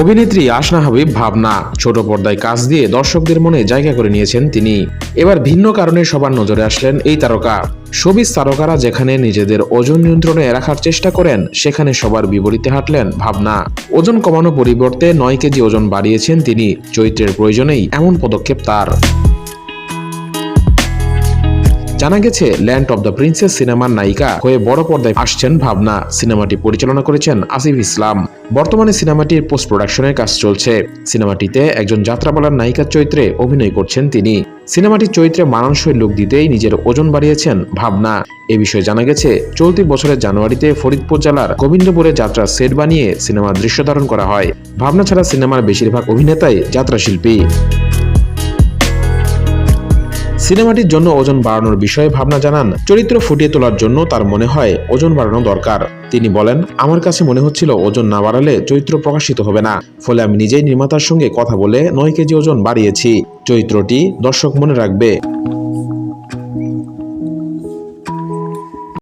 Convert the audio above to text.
অভিনেত্রী আসনা হাবিব ভাবনা। ছোট পর্দায় কাজ দিয়ে দর্শকদের মনে জায়গা করে নিয়েছেন তিনি। এবার ভিন্ন কারণে সবার নজরে আসলেন এই তারকা। সবিজ তারকারা যেখানে নিজেদের ওজন নিয়ন্ত্রণে রাখার চেষ্টা করেন, সেখানে সবার বিপরীতে হাঁটলেন ভাবনা। ওজন কমানো পরিবর্তে নয় কেজি ওজন বাড়িয়েছেন তিনি, চরিত্রের প্রয়োজনেই এমন পদক্ষেপ তার। জানা গেছে ল্যান্ড অব দ্য প্রিন্সেস সিনেমার নায়িকা হয়ে বড় পর্দায় আসছেন ভাবনা। সিনেমাটি পরিচালনা করেছেন আসিফ ইসলাম। বর্তমানে সিনেমাটির পোস্ট প্রোডাকশনের কাজ চলছে। সিনেমাটিতে একজন যাত্রাপালার নায়িকার চরিত্রে অভিনয় করছেন তিনি। সিনেমাটির চরিত্রে মানানসই লোক দিতেই নিজের ওজন বাড়িয়েছেন ভাবনা। এ বিষয়ে জানা গেছে, চলতি বছরের জানুয়ারিতে ফরিদপুর জেলার গোবিন্দপুরে যাত্রার সেট বানিয়ে সিনেমার দৃশ্য ধারণ করা হয়। ভাবনা ছাড়া সিনেমার বেশিরভাগ অভিনেতাই যাত্রাশিল্পী। সিনেমাটির জন্য ওজন বাড়ানোর বিষয়ে ভাবনা জানান। চরিত্র ফুটিয়ে তোলার জন্য তার মনে হয় ওজন বাড়ানো দরকার। তিনি বলেন, আমার কাছে মনে হচ্ছিল ওজন না বাড়ালে চরিত্র প্রকাশিত হবে না। ফলে আমি নিজেই নির্মাতার সঙ্গে কথা বলে নয় কেজি ওজন বাড়িয়েছি। চরিত্রটি দর্শক মনে রাখবে।